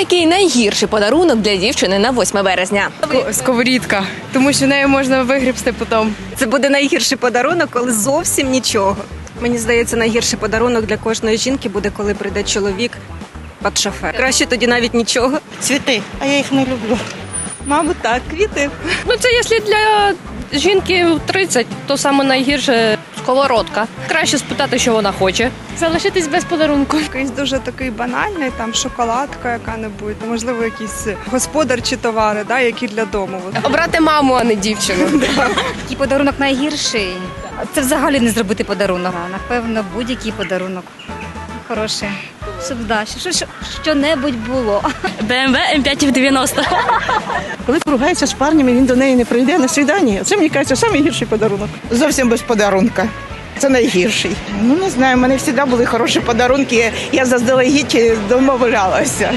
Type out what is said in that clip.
який найгірший подарунок для дівчини на 8 березня? Сковорідка, тому що нею можна вигрібсти потім. Це буде найгірший подарунок, коли зовсім нічого. Мені здається, найгірший подарунок для кожної жінки буде, коли прийде чоловік під шофер. Краще тоді навіть нічого. Цвіти, а я їх не люблю. Мабуть, так, квіти. Ну, це якщо для жінки в 30, то саме найгірше сковородка. Краще спитати, що вона хоче. Залишитись без подарунку. Якийсь дуже такий банальний, там шоколадка яка-небудь, можливо, якісь господарчі товари, да, які для дому. Обрати маму, а не дівчину. Який подарунок найгірший? Це взагалі не зробити подарунок. Напевно, будь-який подарунок. Хороший. Щоб да, що, що, що-небудь було. БМВ М5 в 90. Коли поругається з парнем, він до неї не прийде на свідання. Це мені кажеться найгірший подарунок. Зовсім без подарунка. Це найгірший. Ну не знаю, в мене завжди були хороші подарунки. Я заздалегідь домовлялася.